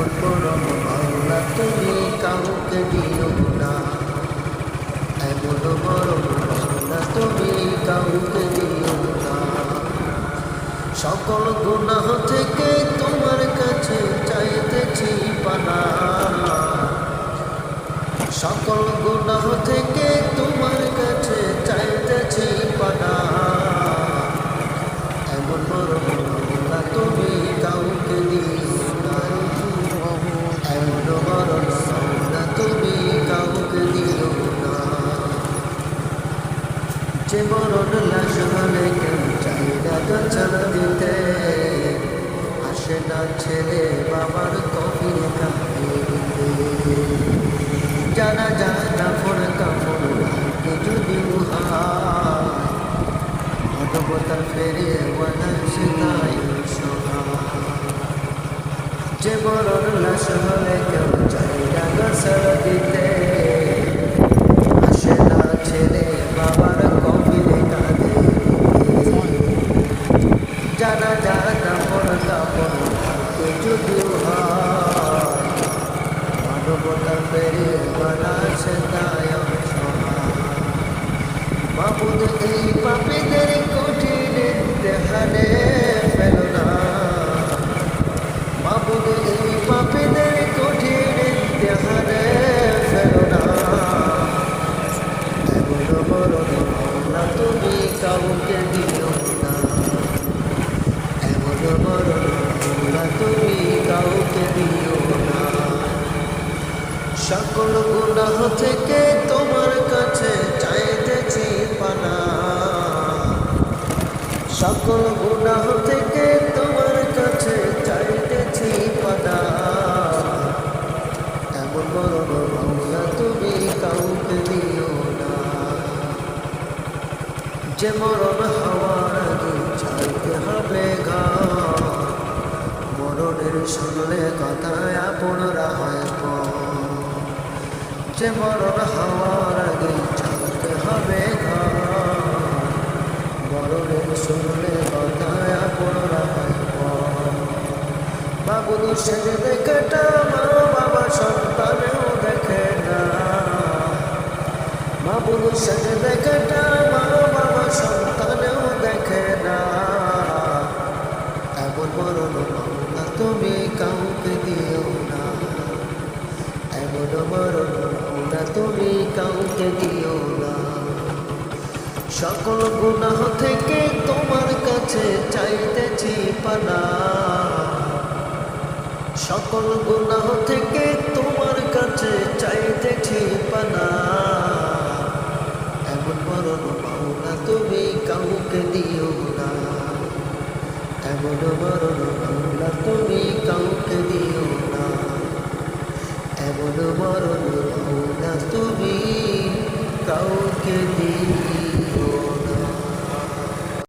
বড় মাওলা তুমি কাউকে দিও না এমন বড় মাওলা তুমি কাউকে দিও না সকল গুনাহ থেকে তোমার কাছে চাইতেছি পানা। সকল গুনাহ থেকে তোমার কাছে যে মরণ লাশ হলে কেউ চাই না গাছানা দিতে। আসে না ছেলে বাবার কফির কাপড় জানা যায় না কাপড় লাগে যদি উহার ফেরে ওয়ালা সে তাই সহায়। যে মরণ লাশ হলে কেউ চাই না গাছানা দিতে আসে না ছেলে বাবার কফিলে কাঁদে জানা পড় কাপড় থাকে যদিও হয় মানবতার পেরে বানা সে দায়ক মাবুদ এই পাপীদের কঠিন দেহানে ফেল না। মাবুদ এই পাপীদের কঠিন দেহানে ফেল না। এমন বড় না তুমি কাউকে দিও না এমন বড় না তুমি কাউকে দিও না গুনাহ থেকে তোমার কাছে চাইতেছি পানা। সকল গুনাহ থেকে তোমার কাছে চাইতেছি পানা। এমন বড় তুমি কাউকে দিও না। যে মরণ হওয়ার ছাড়তে হবে ঘর মরণের শুনলে কথায় আপনারা হয় পর। যে মরণ হওয়ার আগে ছাড়তে হবে ঘর মরণের শুনলে কথায় আপনারা পর। বাবুল সেজে দেখাটা বাবা সন্তানেও দেখে না সেজে দেখাটা বাবা সন্তানেও দেখে না তুমি কাউকে দিও না এমন মামলা তুমি কাউকে দিও না। সকল গুনাহ থেকে তোমার কাছে চাইতেছি পানা। সকল গুনাহ থেকে তোমার কাছে চাইতেছি পানা। এমন মরণ পাওনা তুমি কাউকে দিও না। এমন মরণ পাওনা তুমি কাউকে দিও না। এমন মরণ